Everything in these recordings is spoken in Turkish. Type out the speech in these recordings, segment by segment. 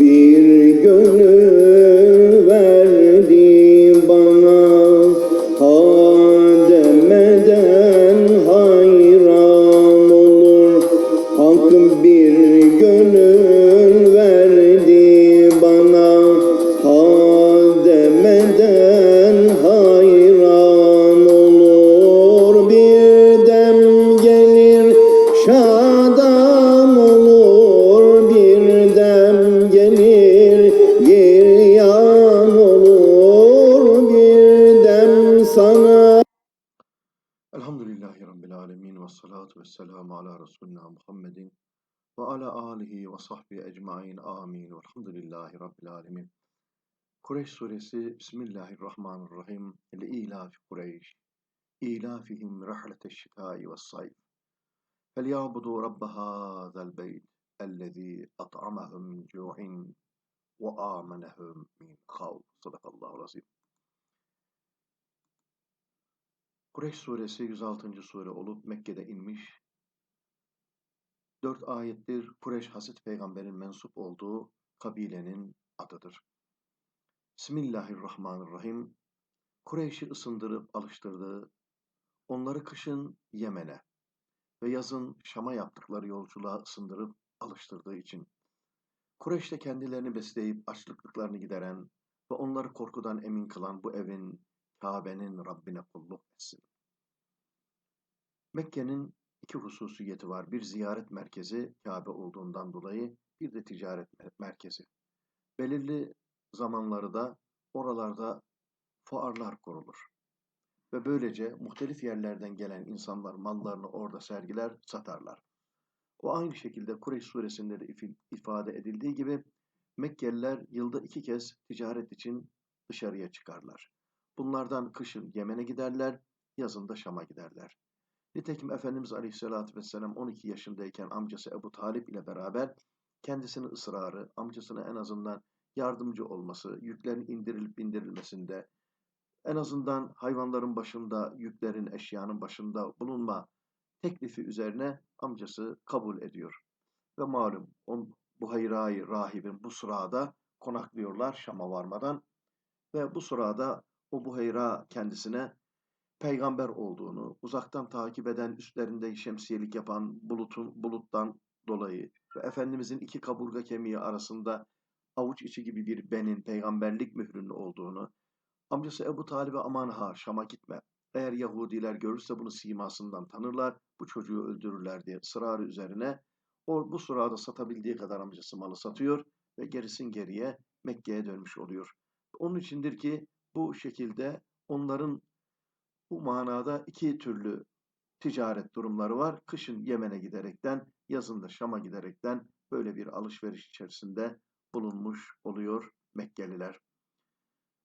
Bir gönül verdi velhamdülillahi rabbil alemin. Kureyş suresi Bismillahirrahmanirrahim. Li ilafi Kureyş. İlafihim rahlete şitai ve sayf. Felyabudu rabbe hazel beyt. Ellezî at'amahum cu'in ve âmenehum min havf. Sadakallahu razim. Kureyş suresi 106. sure olup Mekke'de inmiş 4 ayettir Kureş Hazreti Peygamber'in mensup olduğu kabilenin adıdır. Bismillahirrahmanirrahim. Kureyş'i ısındırıp alıştırdığı, onları kışın Yemen'e ve yazın Şam'a yaptıkları yolculuğa ısındırıp alıştırdığı için, Kureyş'te kendilerini besleyip açlıklıklarını gideren ve onları korkudan emin kılan bu evin, Kabe'nin Rabbine kulluk etsin. Mekke'nin iki hususiyeti var. Bir ziyaret merkezi Kabe olduğundan dolayı bir de ticaret mer- merkezi. Belirli zamanları da oralarda fuarlar kurulur. Ve böylece muhtelif yerlerden gelen insanlar mallarını orada sergiler, satarlar. O aynı şekilde Kureyş suresinde de ifade edildiği gibi Mekkeliler yılda iki kez ticaret için dışarıya çıkarlar. Bunlardan kışın Yemen'e giderler, yazın da Şam'a giderler. Nitekim Efendimiz Aleyhisselatü Vesselam 12 yaşındayken amcası Ebu Talip ile beraber kendisinin ısrarı, amcasına en azından yardımcı olması, yüklerin indirilip bindirilmesinde, en azından hayvanların başında, yüklerin, eşyanın başında bulunma teklifi üzerine amcası kabul ediyor. Ve malum on, Buhayra-i Rahib'in bu sırada konaklıyorlar Şam'a varmadan ve bu sırada o Buhayra kendisine peygamber olduğunu, uzaktan takip eden, üstlerinde şemsiyelik yapan bulutun buluttan dolayı ve Efendimizin iki kaburga kemiği arasında avuç içi gibi bir benin peygamberlik mührünün olduğunu, amcası Ebu Talib'e aman ha Şam'a gitme. Eğer Yahudiler görürse bunu simasından tanırlar, bu çocuğu öldürürler diye ısrarı üzerine o bu sırada satabildiği kadar amcası malı satıyor ve gerisin geriye Mekke'ye dönmüş oluyor. Onun içindir ki bu şekilde onların bu manada iki türlü ticaret durumları var. Kışın Yemen'e giderekten, yazın da Şam'a giderekten böyle bir alışveriş içerisinde bulunmuş oluyor Mekkeliler.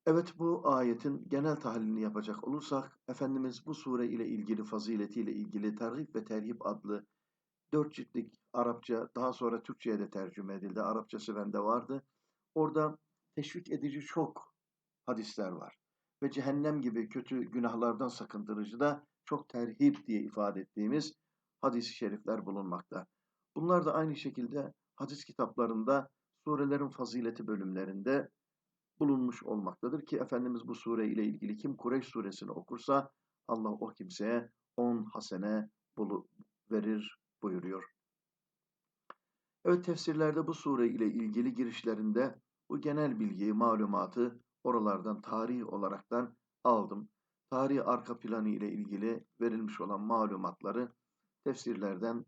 Evet bu ayetin genel tahlilini yapacak olursak, Efendimiz bu sure ile ilgili faziletiyle ilgili Terhib ve Terhib adlı dört ciltlik Arapça, daha sonra Türkçe'ye de tercüme edildi. Arapçası bende vardı. Orada teşvik edici çok hadisler var. Ve cehennem gibi kötü günahlardan sakındırıcı da çok terhip diye ifade ettiğimiz hadis-i şerifler bulunmakta. Bunlar da aynı şekilde hadis kitaplarında surelerin fazileti bölümlerinde bulunmuş olmaktadır ki Efendimiz bu sure ile ilgili kim Kureyş suresini okursa Allah o kimseye 10 hasene verir buyuruyor. Evet tefsirlerde bu sure ile ilgili girişlerinde bu genel bilgiyi, malumatı oralardan tarih olaraktan aldım. Tarih arka planı ile ilgili verilmiş olan malumatları tefsirlerden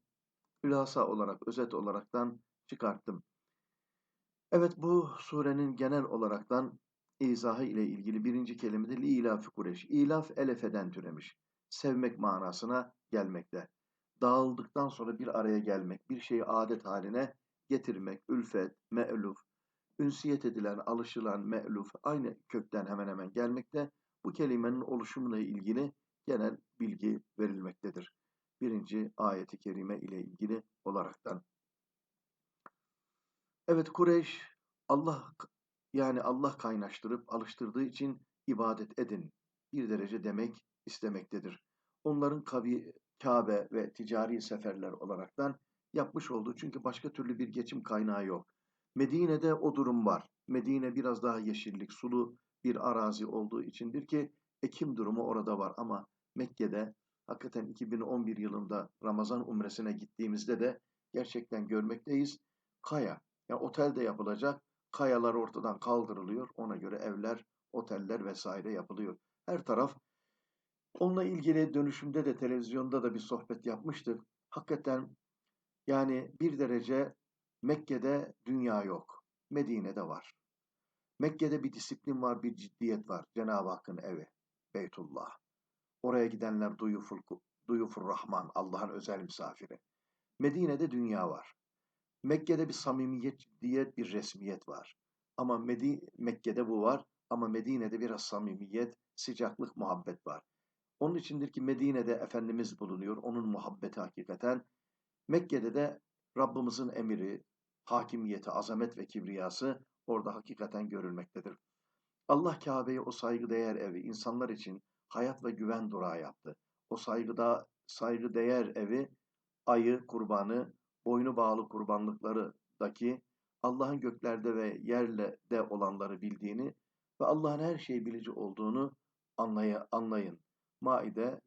hülasa olarak, özet olaraktan çıkarttım. Evet bu surenin genel olaraktan izahı ile ilgili birinci kelimede li ilaf Kureş. İlaf elefeden türemiş. Sevmek manasına gelmekte. Dağıldıktan sonra bir araya gelmek, bir şeyi adet haline getirmek, ülfet, me'luf, ünsiyet edilen, alışılan, me'luf aynı kökten hemen hemen gelmekte. Bu kelimenin oluşumuna ilgili genel bilgi verilmektedir. Birinci ayeti kerime ile ilgili olaraktan. Evet Kureyş Allah yani Allah kaynaştırıp alıştırdığı için ibadet edin bir derece demek istemektedir. Onların kabi, Kabe ve ticari seferler olaraktan yapmış olduğu çünkü başka türlü bir geçim kaynağı yok. Medine'de o durum var. Medine biraz daha yeşillik, sulu bir arazi olduğu içindir ki ekim durumu orada var ama Mekke'de hakikaten 2011 yılında Ramazan umresine gittiğimizde de gerçekten görmekteyiz. Kaya, yani otel de yapılacak. Kayalar ortadan kaldırılıyor. Ona göre evler, oteller vesaire yapılıyor. Her taraf Onunla ilgili dönüşümde de televizyonda da bir sohbet yapmıştık. Hakikaten yani bir derece Mekke'de dünya yok. Medine'de var. Mekke'de bir disiplin var, bir ciddiyet var. Cenab-ı Hakk'ın evi, Beytullah. Oraya gidenler duyuful, duyufur Rahman, Allah'ın özel misafiri. Medine'de dünya var. Mekke'de bir samimiyet, ciddiyet, bir resmiyet var. Ama Medi Mekke'de bu var ama Medine'de biraz samimiyet, sıcaklık, muhabbet var. Onun içindir ki Medine'de Efendimiz bulunuyor. Onun muhabbeti hakikaten. Mekke'de de Rabbimizin emiri, hakimiyeti, azamet ve kibriyası orada hakikaten görülmektedir. Allah Kabe'yi o saygıdeğer evi insanlar için hayat ve güven durağı yaptı. O saygıda saygıdeğer evi ayı, kurbanı, boynu bağlı kurbanlıklarıdaki Allah'ın göklerde ve yerle de olanları bildiğini ve Allah'ın her şeyi bilici olduğunu anlay anlayın. Maide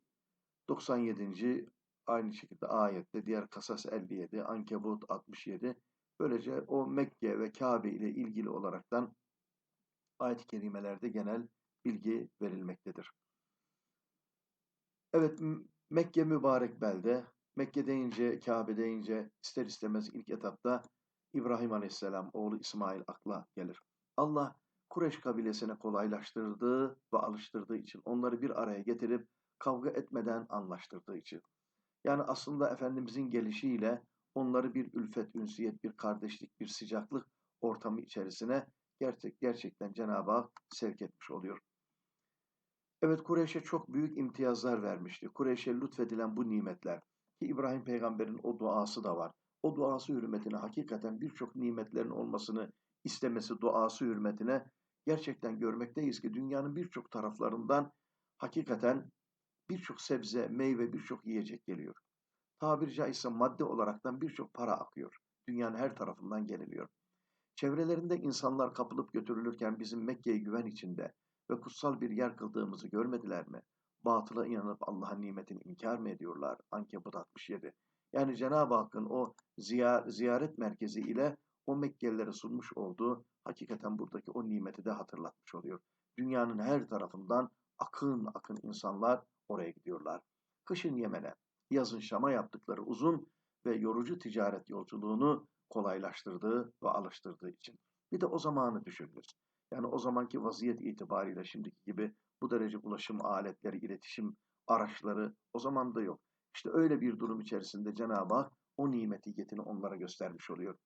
97. aynı şekilde ayette, diğer Kasas 57, Ankebut 67. Böylece o Mekke ve Kabe ile ilgili olaraktan ayet-i kerimelerde genel bilgi verilmektedir. Evet, Mekke mübarek belde. Mekke deyince, Kabe deyince ister istemez ilk etapta İbrahim Aleyhisselam oğlu İsmail akla gelir. Allah Kureş kabilesine kolaylaştırdığı ve alıştırdığı için, onları bir araya getirip kavga etmeden anlaştırdığı için. Yani aslında Efendimizin gelişiyle onları bir ülfet, ünsiyet, bir kardeşlik, bir sıcaklık ortamı içerisine gerçek, gerçekten Cenab-ı Hak sevk etmiş oluyor. Evet Kureyş'e çok büyük imtiyazlar vermişti. Kureyş'e lütfedilen bu nimetler ki İbrahim peygamberin o duası da var. O duası hürmetine hakikaten birçok nimetlerin olmasını istemesi duası hürmetine gerçekten görmekteyiz ki dünyanın birçok taraflarından hakikaten birçok sebze, meyve, birçok yiyecek geliyor. Tabiri caizse madde olaraktan birçok para akıyor. Dünyanın her tarafından geliniyor. Çevrelerinde insanlar kapılıp götürülürken bizim Mekke'ye güven içinde ve kutsal bir yer kıldığımızı görmediler mi? Batıla inanıp Allah'ın nimetini inkar mı ediyorlar? Ankebut 67. Yani Cenab-ı Hakk'ın o ziyaret merkezi ile o Mekkelilere sunmuş olduğu hakikaten buradaki o nimeti de hatırlatmış oluyor. Dünyanın her tarafından akın akın insanlar oraya gidiyorlar. Kışın Yemen'e, yazın Şam'a yaptıkları uzun ve yorucu ticaret yolculuğunu kolaylaştırdığı ve alıştırdığı için. Bir de o zamanı düşünürüz. Yani o zamanki vaziyet itibariyle şimdiki gibi bu derece ulaşım aletleri, iletişim araçları o zaman da yok. İşte öyle bir durum içerisinde Cenab-ı Hak o nimeti yetini onlara göstermiş oluyor.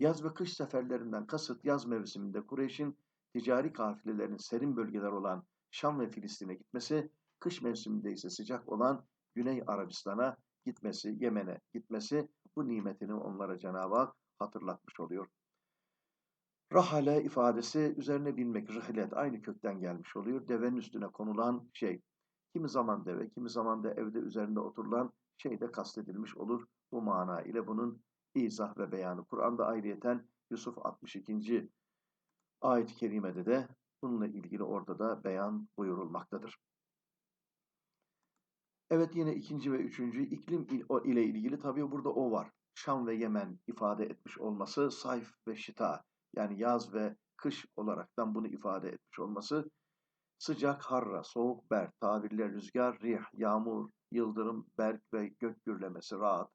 Yaz ve kış seferlerinden kasıt yaz mevsiminde Kureyş'in ticari kafilelerinin serin bölgeler olan Şam ve Filistin'e gitmesi, kış mevsiminde ise sıcak olan Güney Arabistan'a gitmesi, Yemen'e gitmesi bu nimetini onlara Cenab-ı Hak hatırlatmış oluyor. Rahale ifadesi üzerine binmek, rihlet aynı kökten gelmiş oluyor. Devenin üstüne konulan şey. Kimi zaman deve, kimi zaman da evde üzerinde oturulan şey de kastedilmiş olur. Bu mana ile bunun izah ve beyanı. Kur'an'da ayrıyeten Yusuf 62. ayet-i kerimede de bununla ilgili orada da beyan buyurulmaktadır. Evet yine ikinci ve üçüncü iklim ile ilgili tabii burada o var. Şam ve Yemen ifade etmiş olması, sayf ve şita yani yaz ve kış olaraktan bunu ifade etmiş olması, sıcak, harra, soğuk, berk, tabirler, rüzgar, rih, yağmur, yıldırım, berk ve gök gürlemesi, rahat,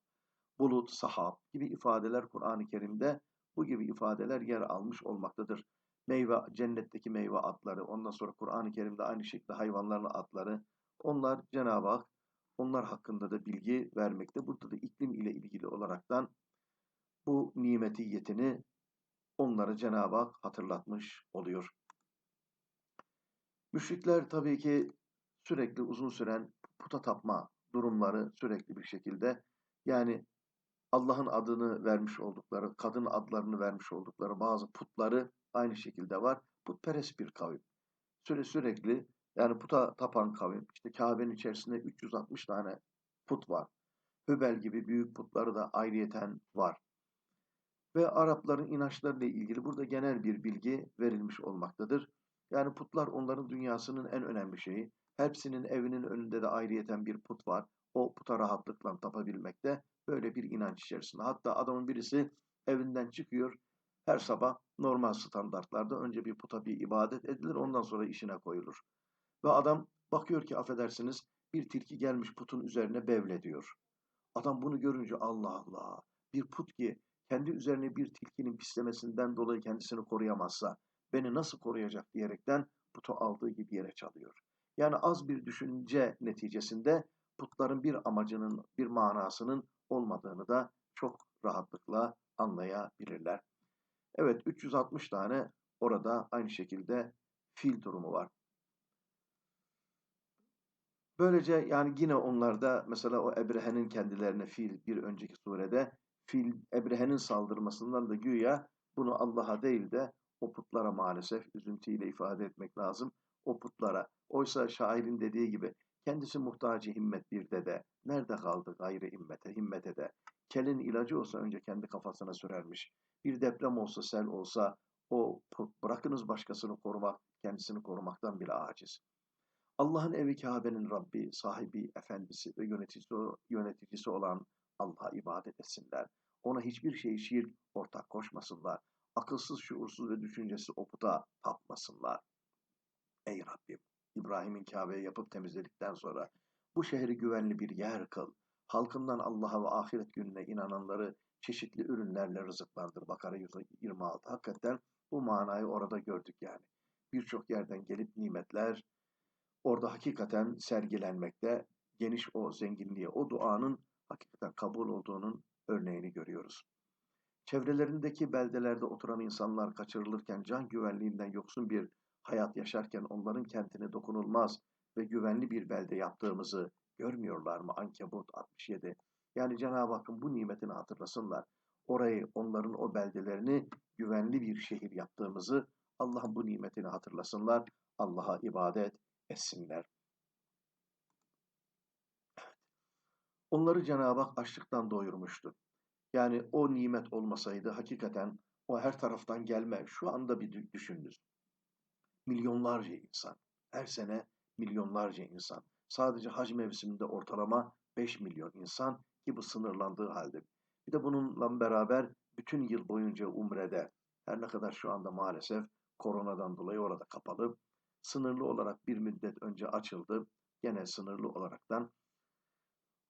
bulut, sahab gibi ifadeler Kur'an-ı Kerim'de bu gibi ifadeler yer almış olmaktadır. Meyve, cennetteki meyve adları, ondan sonra Kur'an-ı Kerim'de aynı şekilde hayvanların adları, onlar Cenab-ı Hak onlar hakkında da bilgi vermekte. Burada da iklim ile ilgili olaraktan bu nimetiyetini onlara Cenab-ı Hak hatırlatmış oluyor. Müşrikler tabii ki sürekli uzun süren puta tapma durumları sürekli bir şekilde yani Allah'ın adını vermiş oldukları, kadın adlarını vermiş oldukları bazı putları aynı şekilde var. Putperest bir kavim. Süre sürekli yani puta tapan kavim. İşte Kabe'nin içerisinde 360 tane put var. Hübel gibi büyük putları da ayrıyeten var. Ve Arapların inançlarıyla ilgili burada genel bir bilgi verilmiş olmaktadır. Yani putlar onların dünyasının en önemli şeyi. Hepsinin evinin önünde de ayrıyeten bir put var. O puta rahatlıkla tapabilmekte böyle bir inanç içerisinde. Hatta adamın birisi evinden çıkıyor. Her sabah normal standartlarda önce bir puta bir ibadet edilir. Ondan sonra işine koyulur. Ve adam bakıyor ki affedersiniz bir tilki gelmiş putun üzerine bevle diyor. Adam bunu görünce Allah Allah bir put ki kendi üzerine bir tilkinin pislemesinden dolayı kendisini koruyamazsa beni nasıl koruyacak diyerekten putu aldığı gibi yere çalıyor. Yani az bir düşünce neticesinde putların bir amacının, bir manasının olmadığını da çok rahatlıkla anlayabilirler. Evet 360 tane orada aynı şekilde fil durumu var. Böylece yani yine onlarda mesela o Ebrehe'nin kendilerine fil bir önceki surede fil Ebrehe'nin saldırmasından da güya bunu Allah'a değil de o putlara maalesef üzüntüyle ifade etmek lazım. O putlara. Oysa şairin dediği gibi kendisi muhtacı himmet bir dede. Nerede kaldı gayrı himmete, himmete de. Kelin ilacı olsa önce kendi kafasına sürermiş. Bir deprem olsa, sel olsa o put, bırakınız başkasını korumak, kendisini korumaktan bile aciz. Allah'ın evi Kabe'nin Rabbi, sahibi, efendisi ve yöneticisi, yöneticisi olan Allah'a ibadet etsinler. Ona hiçbir şey şirk, ortak koşmasınlar. Akılsız, şuursuz ve düşüncesi o puta tapmasınlar. Ey Rabbim! İbrahim'in Kabe'yi yapıp temizledikten sonra bu şehri güvenli bir yer kıl. Halkından Allah'a ve ahiret gününe inananları çeşitli ürünlerle rızıklandır. Bakara 126. Hakikaten bu manayı orada gördük yani. Birçok yerden gelip nimetler orada hakikaten sergilenmekte. Geniş o zenginliğe, o duanın hakikaten kabul olduğunun örneğini görüyoruz. Çevrelerindeki beldelerde oturan insanlar kaçırılırken can güvenliğinden yoksun bir hayat yaşarken onların kentine dokunulmaz ve güvenli bir belde yaptığımızı görmüyorlar mı? Ankebut 67. Yani Cenab-ı Hakk'ın bu nimetini hatırlasınlar. Orayı, onların o beldelerini güvenli bir şehir yaptığımızı Allah'ın bu nimetini hatırlasınlar. Allah'a ibadet etsinler. Onları Cenab-ı Hak açlıktan doyurmuştu. Yani o nimet olmasaydı hakikaten o her taraftan gelme. Şu anda bir düşününüz. Milyonlarca insan. Her sene milyonlarca insan. Sadece hac mevsiminde ortalama 5 milyon insan ki bu sınırlandığı halde. Bir de bununla beraber bütün yıl boyunca Umre'de her ne kadar şu anda maalesef koronadan dolayı orada kapalı. Sınırlı olarak bir müddet önce açıldı. Gene sınırlı olaraktan.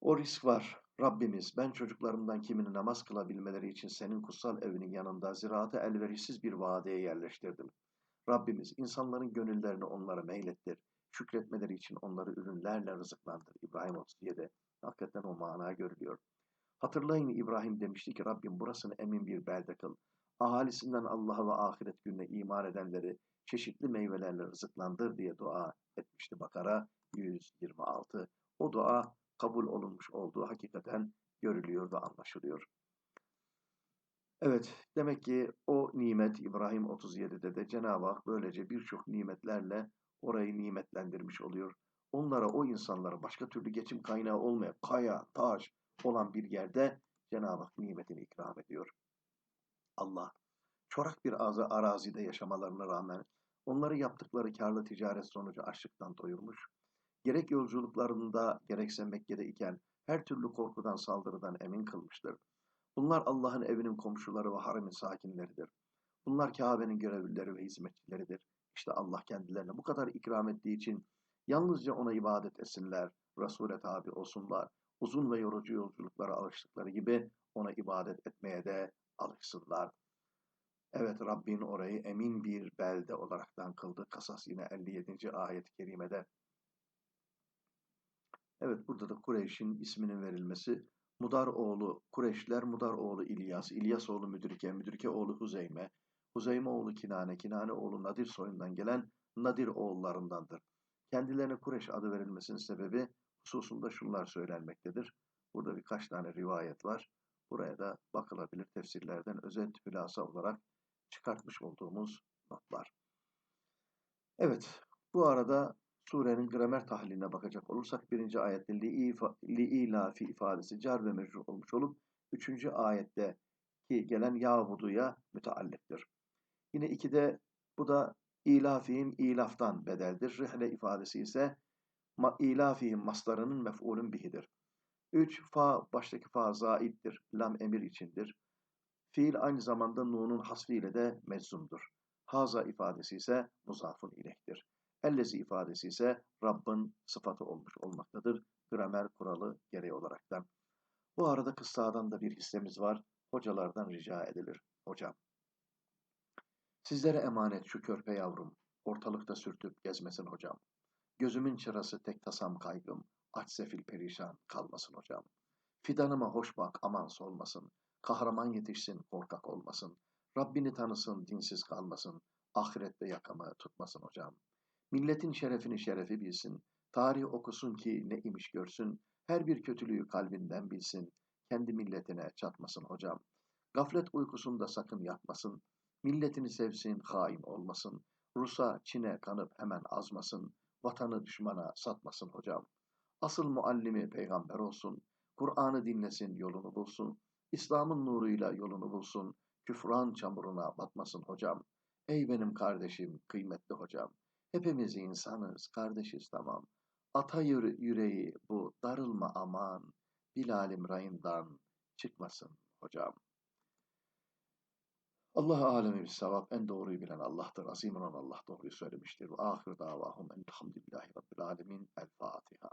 O risk var. Rabbimiz ben çocuklarımdan kimini namaz kılabilmeleri için senin kutsal evinin yanında ziraate elverişsiz bir vadeye yerleştirdim. Rabbimiz insanların gönüllerini onlara meylettir. Şükretmeleri için onları ürünlerle rızıklandır. İbrahim 37. Hakikaten o mana görülüyor. Hatırlayın İbrahim demişti ki Rabbim burasını emin bir belde kıl. Ahalisinden Allah'a ve ahiret gününe iman edenleri çeşitli meyvelerle rızıklandır diye dua etmişti Bakara 126. O dua kabul olunmuş olduğu hakikaten görülüyor ve anlaşılıyor. Evet, demek ki o nimet İbrahim 37'de de Cenab-ı Hak böylece birçok nimetlerle orayı nimetlendirmiş oluyor. Onlara, o insanlara başka türlü geçim kaynağı olmayan kaya, taş olan bir yerde Cenab-ı Hak nimetini ikram ediyor. Allah, çorak bir arazide yaşamalarına rağmen onları yaptıkları karlı ticaret sonucu açlıktan doyurmuş. Gerek yolculuklarında gerekse Mekke'de iken her türlü korkudan saldırıdan emin kılmıştır. Bunlar Allah'ın evinin komşuları ve haremin sakinleridir. Bunlar Kabe'nin görevlileri ve hizmetçileridir. İşte Allah kendilerine bu kadar ikram ettiği için yalnızca ona ibadet etsinler, Resul'e tabi olsunlar. Uzun ve yorucu yolculuklara alıştıkları gibi ona ibadet etmeye de alışsınlar. Evet Rabbin orayı emin bir belde olaraktan kıldı. Kasas yine 57. ayet-i kerimede. Evet burada da Kureyş'in isminin verilmesi Mudar oğlu Kureşler, Mudar oğlu İlyas, İlyas oğlu Müdrike, Müdrike oğlu Huzeyme, Huzeyme oğlu Kinane, Kinane oğlu Nadir soyundan gelen Nadir oğullarındandır. Kendilerine Kureş adı verilmesinin sebebi hususunda şunlar söylenmektedir. Burada birkaç tane rivayet var. Buraya da bakılabilir tefsirlerden özet hülasa olarak çıkartmış olduğumuz notlar. Evet, bu arada Surenin gramer tahliline bakacak olursak birinci ayette li ilafi ifadesi car ve mecrur olmuş olup üçüncü ayette ki gelen yabuduya müteallıktır. Yine ikide bu da ilafihim ilaftan bedeldir. Rihle ifadesi ise ma, maslarının mef'ulün bihidir. 3. Fa baştaki fa zaittir. Lam emir içindir. Fiil aynı zamanda nunun hasfiyle de meczumdur. Haza ifadesi ise muzafun ilehtir. Ellezi ifadesi ise Rabbin sıfatı olmuş olmaktadır. Gramer kuralı gereği olaraktan. Bu arada kıssadan da bir hissemiz var. Hocalardan rica edilir. Hocam, sizlere emanet şu körpe yavrum, ortalıkta sürtüp gezmesin hocam. Gözümün çırası tek tasam kaygım, aç sefil perişan kalmasın hocam. Fidanıma hoş bak aman solmasın, kahraman yetişsin korkak olmasın. Rabbini tanısın dinsiz kalmasın, ahirette yakamı tutmasın hocam. Milletin şerefini şerefi bilsin, tarih okusun ki ne imiş görsün, her bir kötülüğü kalbinden bilsin, kendi milletine çatmasın hocam. Gaflet uykusunda sakın yatmasın, milletini sevsin, hain olmasın. Rus'a, Çin'e kanıp hemen azmasın, vatanı düşmana satmasın hocam. Asıl muallimi peygamber olsun, Kur'an'ı dinlesin, yolunu bulsun, İslam'ın nuruyla yolunu bulsun, küfran çamuruna batmasın hocam. Ey benim kardeşim, kıymetli hocam, hepimiz insanız, kardeşiz tamam. Ata yüre- yüreği bu darılma aman, Bilalim rayından çıkmasın hocam. Allah alemi bir sevap en doğruyu bilen Allah'tır. Azim olan Allah doğruyu söylemiştir. Ve ahir davahum elhamdülillahi rabbil alemin. El Fatiha.